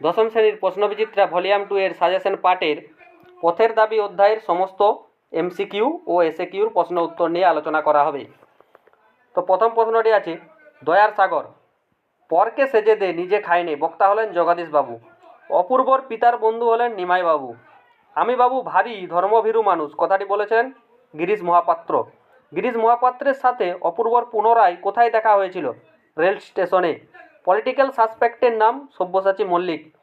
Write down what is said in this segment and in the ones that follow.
দশম শ্রেণির প্রশ্নবিচিত্রা ভলিউম টু এর সাজেশন পার্টের পথের দাবি অধ্যায়ের সমস্ত এমসিকিউ ও এসএকিউর প্রশ্ন উত্তর নিয়ে আলোচনা করা হবে। তো প্রথম প্রশ্নটি আছে, দয়ার সাগর, পরকে সেজে দে, নিজে খায়নি বক্তা হলেন জগদীশ বাবু অপূর্বর পিতার বন্ধু হলেন নিমাই বাবু আমি বাবু ভারী, ধর্মভীরু মানুষ। কথাটি বলেছেন গিরিশ মহাপাত্র। গিরিশ মহাপাত্রের সাথে অপূর্বর পুনরায় কোথায় দেখা হয়েছিল? রেল স্টেশনে। পলিটিক্যাল সাসপেক্টের নাম সব্যসাচী মল্লিক।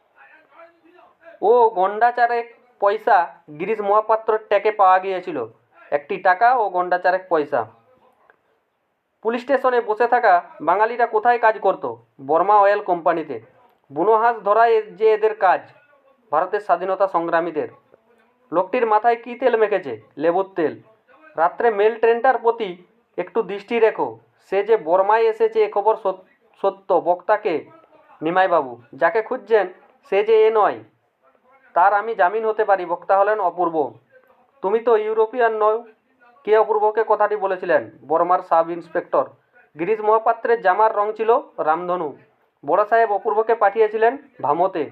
ও গন্ডাচারেক পয়সা গিরিশ মহাপাত্রর ট্যাকে পাওয়া গিয়েছিল। একটি টাকা ও গন্ডাচারেক পয়সা। পুলিশ স্টেশনে বসে থাকা বাঙালিরা কোথায় কাজ করত? বর্মা অয়েল কোম্পানিতে। বুনো হাঁস ধরাই যে এদের কাজ? ভারতের স্বাধীনতা সংগ্রামীদের। লোকটির মাথায় কী তেল মেখেছে? লেবুর তেল। রাত্রে মেল ট্রেনটার প্রতি একটু দৃষ্টি রেখো। সে যে বর্মায় এসেছে এ খবর সত- সত্য বক্তাকে, নিমাইবাবু, যাকে খুঁজছেন, সে যে এ নয়। তার আমি জামিন হতে পারি, বক্তা হলেন অপূর্ব। তুমি তো ইউরোপিয়ান নও। কে অপূর্বকে কথাটি বলেছিলেন? বর্মার সাব ইন্সপেক্টর। গিরিশ মহাপাত্রের জামার রং ছিল রামধনু। বড় সাহেব অপূর্বকে পাঠিয়েছিলেন ভামতে।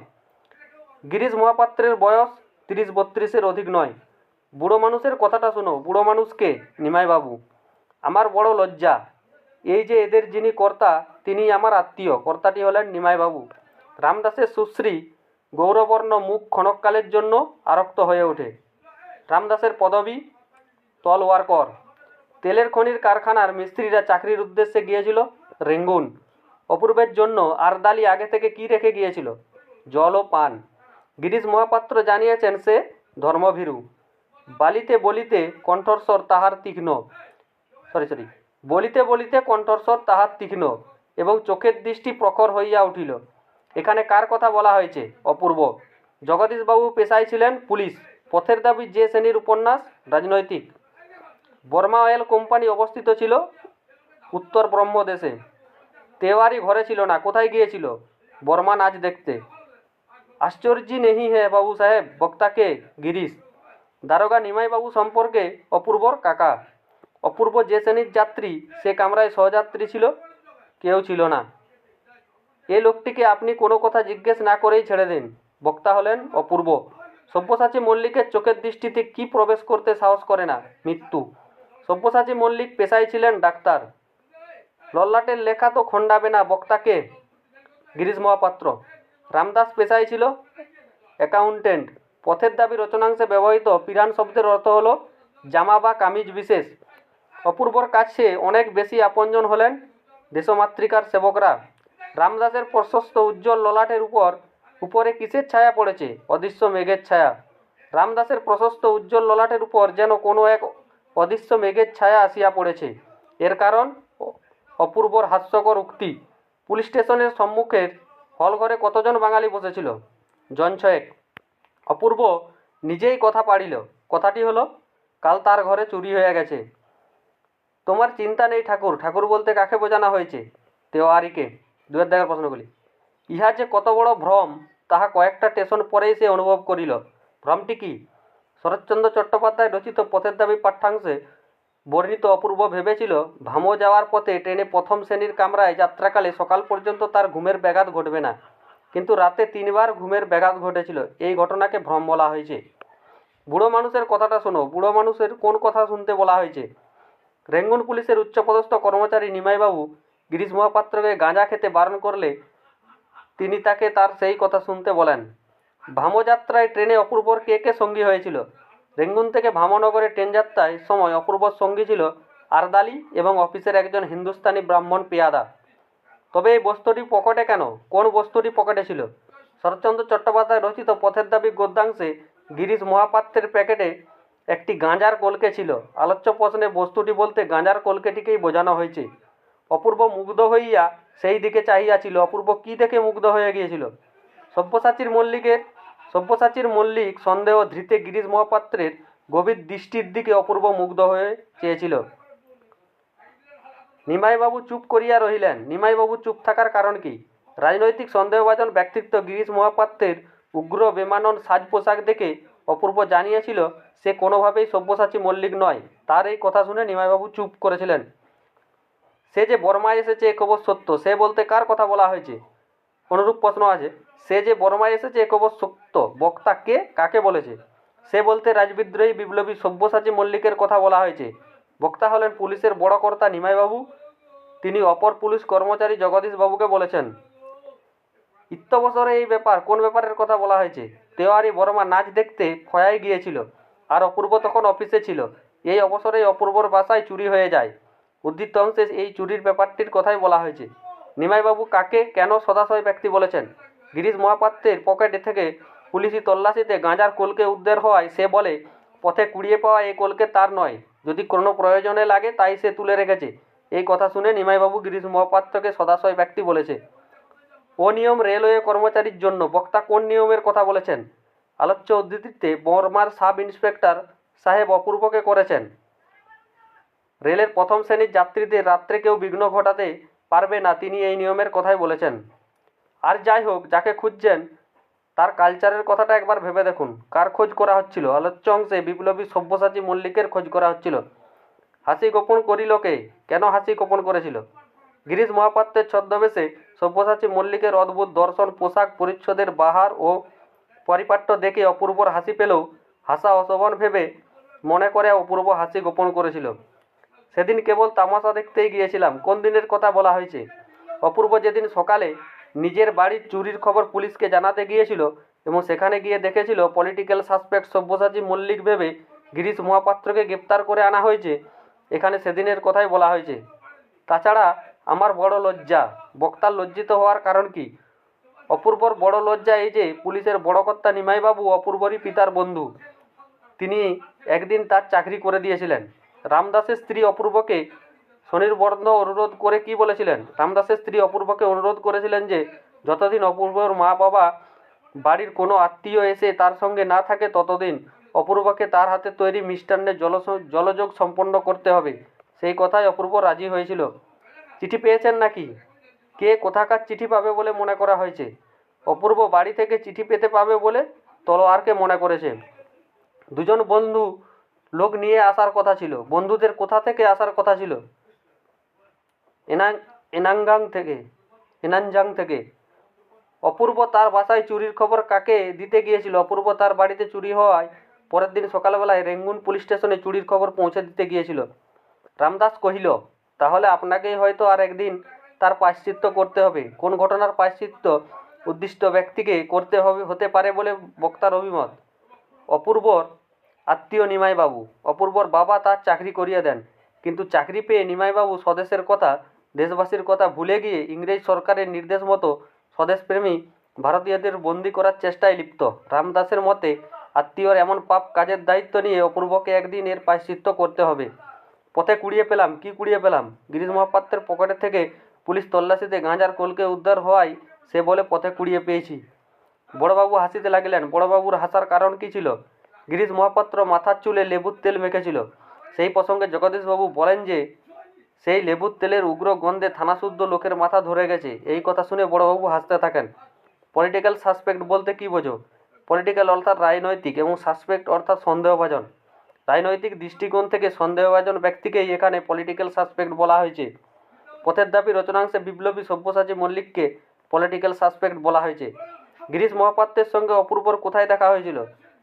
গিরিশ মহাপাত্রের বয়স তিরিশ বত্রিশের অধিক নয়। বুড়ো মানুষের কথাটা শোনো। বুড়ো মানুষকে, নিমাইবাবু। আমার বড় লজ্জা। এই যে এদের যিনি কর্তা তিনি আমার আত্মীয়। কর্তাটি হলেন নিমাইবাবু। রামদাসের সুশ্রী গৌরবর্ণ মুখ ক্ষণকালের জন্য আরক্ত হয়ে ওঠে। রামদাসের পদবী তল ওয়ার্কর তেলের খনির কারখানার মিস্ত্রিরা চাকরির উদ্দেশ্যে গিয়েছিল রেঙ্গুন। অপূর্বের জন্য আরদালি আগে থেকে কি রেখে গিয়েছিল? জল ও পান। গিরিশ মহাপাত্র জানিয়েছেন সে ধর্মভীরু। বালিতে বলিতে কণ্ঠস্বর তাহার তীক্ষ্ণ। Sorry sorry. বলিতে বলিতে কণ্ঠস্বর তাহার তীক্ষ্ণ এবং চোখের দৃষ্টি প্রখর হইয়া উঠিল। এখানে কার কথা বলা হয়েছে? অপূর্ব। জগদীশবাবু পেশায় ছিলেন পুলিশ। পথের দাবি যে শ্রেণির উপন্যাস, রাজনৈতিক। বর্মা অয়েল কোম্পানি অবস্থিত ছিল উত্তর ব্রহ্মদেশে। তেওয়ারি ঘরে ছিল না, কোথায় গিয়েছিল? বর্মা নাচ দেখতে। আশ্চর্য নেহি হে বাবু সাহেব, বক্তাকে গিরিশ। দারোগা নিমাইবাবু সম্পর্কে অপূর্বর কাকা। অপূর্ব যে শ্রেণির যাত্রী সে কামরায় সহযাত্রী ছিল, কেউ ছিল না। এ লোকটিকে আপনি কোনো কথা জিজ্ঞেস না করেই ছেড়ে দিন। বক্তা হলেন অপূর্ব। সব্যসাচী মল্লিকের চোখের দৃষ্টিতে কি প্রবেশ করতে সাহস করে না? মৃত্যু। সব্যসাচী মল্লিক পেশায় ছিলেন ডাক্তার। লল্লাটের লেখা তো খণ্ডাবে না বক্তাকে। গিরিশ মহাপাত্র। রামদাস পেশায় ছিল অ্যাকাউন্টেন্ট। পথের দাবি রচনাংশে ব্যবহৃত পিরান শব্দের অর্থ হলো জামা বা কামিজ বিশেষ। অপূর্বর কাছে অনেক বেশি আপনজন হলেন দেশমাতৃকার সেবকরা। রামদাসের প্রশস্ত উজ্জ্বল ললাটের উপর, উপরে কিসের ছায়া পড়েছে? অদৃশ্য মেঘের ছায়া। রামদাসের প্রশস্ত উজ্জ্বল ললাটের উপর যেন কোনো এক অদৃশ্য মেঘের ছায়া আসিয়া পড়েছে। এর কারণ অপূর্বর হাস্যকর উক্তি। পুলিশ স্টেশনের সম্মুখের হলঘরে কতজন বাঙালি বসেছিল? জন ছয়েক। অপূর্ব নিজেই কথা পাড়িল। কথাটি হলো, কাল তার ঘরে চুরি হয়ে গেছে। তোমার চিন্তা নেই ঠাকুর। ঠাকুর বলতে কাকে বোঝানো হয়েছে? তেওয়ারিকে। দুয়ের দেখার প্রশ্নগুলি। ইহা যে কত বড় ভ্রম, তাহা কয়েকটা স্টেশন পরেই সে অনুভব করিল। ভ্রমটি কি? শরৎচন্দ্র চট্টোপাধ্যায় রচিত পথের দাবি পাঠ্যাংশে বর্ণিত অপূর্ব ভেবেছিল, ভামো যাওয়ার পথে ট্রেনে প্রথম শ্রেণির কামরায় যাত্রাকালে সকাল পর্যন্ত তার ঘুমের ব্যাঘাত ঘটবে না। কিন্তু রাতে তিনবার ঘুমের ব্যাঘাত ঘটেছিল। এই ঘটনাকে ভ্রম বলা হয়েছে। বুড়ো মানুষের কথাটা শোনো। বুড়ো মানুষের কোন কথা শুনতে বলা হয়েছে? রেঙ্গুন পুলিশের উচ্চপদস্থ কর্মচারী নিমাইবাবু গিরিশ মহাপাত্রকে গাঁজা খেতে বারণ করলে তিনি তাকে তার সেই কথা শুনতে বলেন। ভামযাত্রায় ট্রেনে অপূর্বর কে কে সঙ্গী হয়েছিল? রেঙ্গুন থেকে ভামনগরে ট্রেন যাত্রায় সময় অপূর্বর সঙ্গী ছিল আরদালি এবং অফিসের একজন হিন্দুস্তানি ব্রাহ্মণ পেয়াদা। তবে এই বস্তুটি পকেটে কেন? কোন বস্তুটি পকেটে ছিল? শরৎচন্দ্র চট্টোপাধ্যায় রচিত পথের দাবি গদ্যাংশে গিরিশ মহাপাত্রের প্যাকেটে একটি গাঁজার কলকে ছিল। আলোচ্য প্রশ্নে বস্তুটি বলতে গাঁজার কলকেটিকেই বোঝানো হয়েছে। অপূর্ব মুগ্ধ হইয়া সেই দিকে চাহিয়াছিল। অপূর্ব কী দেখে মুগ্ধ হয়ে গিয়েছিল? সব্যসাচীর মল্লিকের সব্যসাচীর মল্লিক সন্দেহ ধৃতে গিরিশ মহাপাত্রের গভীর দৃষ্টির দিকে অপূর্ব মুগ্ধ হয়ে চেয়েছিল। নিমাইবাবু চুপ করিয়া রহিলেন। নিমাইবাবু চুপ থাকার কারণ কি? রাজনৈতিক সন্দেহভাজন ব্যক্তিত্ব গিরিশ মহাপাত্রের উগ্র বেমানন সাজ পোশাক দেখে অপূর্ব জানিয়েছিল, সে কোনোভাবেই সব্যসাচী মল্লিক নয়। তার এই কথা শুনে নিমাইবাবু চুপ করেছিলেন। সে যে বর্মায় এসেছে এ খবর সত্য। সে বলতে কার কথা বলা হয়েছে? অনুরূপ প্রশ্ন আছে। সে যে বর্মায় এসেছে এ খবর সত্য। বক্তা কে, কাকে বলেছে? সে বলতে রাজবিদ্রোহী, বিপ্লবী, সব্যসাচী মল্লিকের কথা বলা হয়েছে। বক্তা হলেন পুলিশের বড় কর্তা নিমাইবাবু। তিনি অপর পুলিশ কর্মচারী জগদীশবাবুকে বলেছেন ইত্যবসরে এই ব্যাপার কোন ব্যাপারের কথা বলা হয়েছে? তেওয়ারি বর্মা নাচ দেখতে ফয়ায় গিয়েছিল আর অপূর্ব তখন অফিসে ছিল। এই অবসরে অপূর্বর বাসায় চুরি হয়ে যায়। উদ্ধৃত অংশে এই চুরির ব্যাপারটির কথাই বলা হয়েছে। নিমাইবাবু কাকে কেন সদাশয় ব্যক্তি বলেছেন? গিরিশ মহাপাত্রের পকেটে থেকে পুলিশি তল্লাশিতে গাঁজার কোলকে উদ্ধার হওয়ায় সে বলে, পথে কুড়িয়ে পাওয়া এই কোলকে তার নয়। যদি কোনো প্রয়োজনে লাগে তাই সে তুলে রেখেছে। এই কথা শুনে নিমাইবাবু গিরিশ মহাপাত্রকে সদাশয় ব্যক্তি বলেছে। অনিয়ম রেলওয়ে কর্মচারীর জন্য। বক্তা কোন নিয়মের কথা বলেছেন? আলোচ্য উদ্ধৃতিতে বর্মার সাব ইন্সপেক্টর সাহেব অপূর্বকে করেছেন। রেলের প্রথম শ্রেণির যাত্রীদের রাত্রে কেউ বিঘ্ন ঘটাতে পারবে না, তিনি এই নিয়মের কথাই বলেছেন। আর যাই হোক, যাকে খুঁজছেন, তার কালচারের কথাটা একবার ভেবে দেখুন। কার খোঁজ করা হচ্ছিল? আলোচ্য অংশে বিপ্লবী সব্যসাচী মল্লিকের খোঁজ করা হচ্ছিল। হাসি গোপন করিল কে? কেন হাসি গোপন করেছিল? গিরিশ মহাপাত্রের ছদ্মবেশে সব্যসাচী মল্লিকের অদ্ভুত দর্শন, পোশাক পরিচ্ছদের বাহার ও পরিপাট্য দেখে অপূর্বর হাসি পেলেও হাসা অশোভন ভেবে মনে করে অপূর্ব হাসি গোপন করেছিল। সেদিন কেবল তামাশা দেখতেই গিয়েছিলাম। কোন দিনের কথা বলা হয়েছে? অপূর্ব যেদিন সকালে নিজের বাড়ির চুরির খবর পুলিশকে জানাতে গিয়েছিল এবং সেখানে গিয়ে দেখেছিল পলিটিক্যাল সাসপেক্ট সব্যসাচী মল্লিক ভেবে গিরিশ মহাপাত্রকে গ্রেপ্তার করে আনা হয়েছে, এখানে সেদিনের কথাই বলা হয়েছে। তাছাড়া আমার বড় লজ্জা। বক্তার লজ্জিত হওয়ার কারণ কি? অপূর্বর বড় লজ্জা এই যে, পুলিশের বড় কর্তা নিমাইবাবু, অপূর্বরই পিতার বন্ধু। তিনি একদিন তার চাকরি করে দিয়েছিলেন। রামদাসের স্ত্রী অপূর্বকে স্বনির্বন্ধ অনুরোধ করে কি বলেছিলেন? রামদাসের স্ত্রী অপূর্বকে অনুরোধ করেছিলেন যে, যতদিন অপূর্বর মা বাবা বাড়ির কোনো আত্মীয় এসে তার সঙ্গে না থাকে, ততদিন অপূর্বকে তার হাতে তৈরি মিষ্টান্নের জল জলযোগ সম্পন্ন করতে হবে। সেই কথায় অপূর্ব রাজি হয়েছিল। চিঠি পেয়েছেন নাকি? কে কোথাকার চিঠি পাবে বলে মনে করা হয়েছে? অপূর্ব বাড়ি থেকে চিঠি পেতে পাবে বলে তলোয়ারকে মনে করেছে। দুজন বন্ধু লোক নিয়ে আসার কথা ছিল। বন্ধুদের কোথা থেকে আসার কথা ছিল? এনাং এনাঙ্গাং থেকে। এনানজাং থেকে। অপূর্ব তার বাসায় চুরির খবর কাকে দিতে গিয়েছিল? অপূর্ব তার বাড়িতে চুরি হওয়ায় পরের দিন সকালবেলায় রেঙ্গুন পুলিশ স্টেশনে চুরির খবর পৌঁছে দিতে গিয়েছিল। রামদাস কহিল তাহলে আপনাকেই হয়তো আর একদিন তার পাশ্চিত্য করতে হবে। কোন ঘটনার পাশ্চিত্য উদ্দিষ্ট ব্যক্তিকে করতে হবে, হতে পারে বলে বক্তার অভিমত। অপূর্বর আত্মীয় নিমাইবাবু, অপূর্বর বাবা তার চাকরি করিয়ে দেন। কিন্তু চাকরি পেয়ে নিমাইবাবু স্বদেশের কথা, দেশবাসীর কথা ভুলে গিয়ে ইংরেজ সরকারের নির্দেশ মতো স্বদেশপ্রেমী ভারতীয়দের বন্দি করার চেষ্টায় লিপ্ত। রামদাসের মতে, আত্মীয়র এমন পাপ কাজের দায়িত্ব নিয়ে অপূর্বকে একদিন এর পাশ্চিত্য করতে হবে। পথে কুড়িয়ে পেলাম, কি কুড়িয়ে পেলাম? গিরিশ মহাপাত্রের পকেটে থেকে পুলিশ তল্লাশিতে গাঁজার কলকে উদ্ধার হওয়ায় সে বলে পথে কুড়িয়ে পেয়েছি। বড়বাবু হাসিতে লাগিলেন, বড়বাবুর হাসার কারণ কি ছিল? গিরিশ মহাপাত্র মাথার চুলে লেবুর তেল মেখেছিল। সেই প্রসঙ্গে জগদীশবাবু বলেন যে, সেই লেবুর তেলের উগ্র গন্ধে থানাশুদ্ধ লোকের মাথা ধরে গেছে। এই কথা শুনে বড়বাবু হাসতে থাকেন। পলিটিক্যাল সাসপেক্ট বলতে কী বোঝো? পলিটিক্যাল অর্থাৎ রাজনৈতিক এবং সাসপেক্ট অর্থাৎ সন্দেহভাজন। রাজনৈতিক দৃষ্টিকোণ থেকে সন্দেহভাজন ব্যক্তিকেই এখানে পলিটিক্যাল সাসপেক্ট বলা হয়েছে। পথের দাবি রচনাংশে বিপ্লবী সব্যসাচী মল্লিককে পলিটিক্যাল সাসপেক্ট বলা হয়েছে। গিরিশ মহাপাত্রের সঙ্গে অপূর্বর কোথায় দেখা হয়েছিল?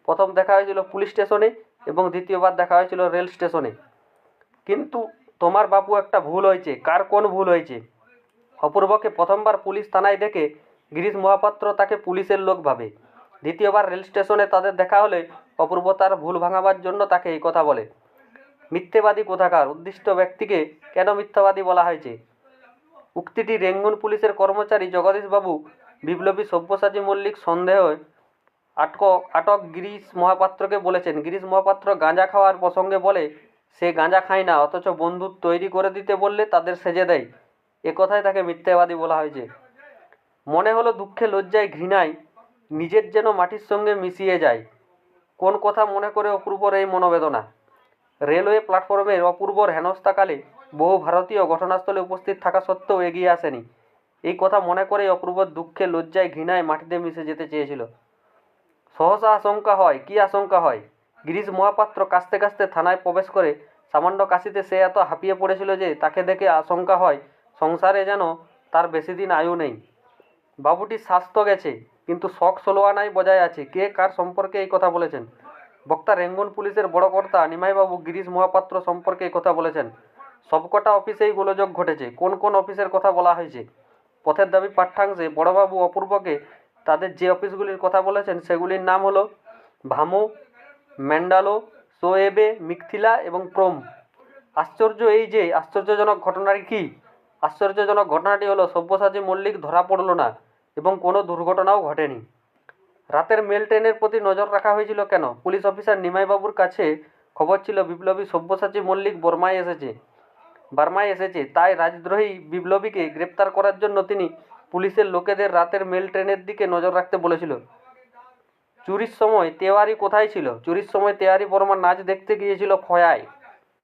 প্রথম দেখা হয়েছিল পুলিশ স্টেশনে এবং দ্বিতীয়বার দেখা হয়েছিল রেল স্টেশনে। কিন্তু তোমার বাবু একটা ভুল হয়েছে। কার কোন ভুল হয়েছে? অপূর্বকে প্রথমবার পুলিশ থানায় দেখে গিরিশ মহাপাত্র তাকে পুলিশের লোক ভাবে। দ্বিতীয়বার রেল স্টেশনে তাদের দেখা হলে অপূর্ব তার ভুল ভাঙাবার জন্য তাকে এই কথা বলে। মিথ্যেবাদী কোথাকার? উদ্দিষ্ট ব্যক্তিকে কেন মিথ্যাবাদী বলা হয়েছে? উক্তিটি রেঙ্গুন পুলিশের কর্মচারী জগদীশবাবু বিপ্লবী সব্যসাচী মল্লিক সন্দেহ আটক আটক গিরিশ মহাপাত্রকে বলেছেন। গিরিশ মহাপাত্র গাঁজা খাওয়ার প্রসঙ্গে বলে, সে গাঁজা খায় না, অথচ বন্ধু তৈরি করে দিতে বললে তাদের সেজে দেয়। এ কথায় তাকে মিথ্যাবাদী বলা হয়েছে। মনে হলো দুঃখে লজ্জায় ঘৃণায়, নিজের যেন মাটির সঙ্গে মিশিয়ে যায়। কোন কথা মনে করে অপূর্বর এই মনোবেদনা? রেলওয়ে প্ল্যাটফর্মের অপূর্বর হেনস্থাকালে বহু ভারতীয় ঘটনাস্থলে উপস্থিত থাকা সত্ত্বেও এগিয়ে আসেনি। এই কথা মনে করে অপূর্বর দুঃখে লজ্জায় ঘৃণায় মাটিতে মিশে যেতে চেয়েছিল। সহসা আশঙ্কা হয়, কি আশঙ্কা হয়? গিরিশ মহাপাত্র কাস্তে কাস্তে থানায় প্রবেশ করে সামান্য কাশিতে সে এত হাঁপিয়ে পড়েছিল যে তাকে দেখে আশঙ্কা হয়, সংসারে যেন তার বেশি দিন আয়ু নেই। বাবুটির স্বাস্থ্য গেছে কিন্তু শখ সোলোয়ানাই বজায় আছে। কে কার সম্পর্কে এই কথা বলেছেন? বক্তা রেঙ্গুন পুলিশের বড় কর্তা, নিমাইবাবু, গিরিশ মহাপাত্র সম্পর্কে এই কথা বলেছেন। সবকটা অফিসেই গোলযোগ ঘটেছে। কোন কোন অফিসের কথা বলা হয়েছে? পথের দাবি পাঠ্যাংশে বড়বাবু অপূর্বকে তাদের যে অফিসগুলির কথা বলেছেন, সেগুলির নাম হলো ভামু, ম্যান্ডালো, সোয়েবে, মিকথিলা এবং প্রোম। আশ্চর্য এই যে, আশ্চর্যজনক ঘটনাটি কী? আশ্চর্যজনক ঘটনাটি হলো, সব্যসাচী মল্লিক ধরা পড়ল না। এবং কোনো দুর্ঘটনাও ঘটেনি। রাতের মেল ট্রেনের প্রতি নজর রাখা হয়েছিল কেন? পুলিশ অফিসার নিমাইবাবুর কাছে খবর ছিল, বিপ্লবী সব্যসাচী মল্লিক বর্মায় এসেছে। বার্মায় এসেছে, তাই রাজদ্রোহী বিপ্লবীকে গ্রেপ্তার করার জন্য তিনি পুলিশের লোকেদের রাতের মেল ট্রেনের দিকে নজর রাখতে বলেছিল। চুরির সময় তেওয়ারি কোথায় ছিল? চুরির সময় তেওয়ারি বর্মা নাচ দেখতে গিয়েছিল খয়ায়।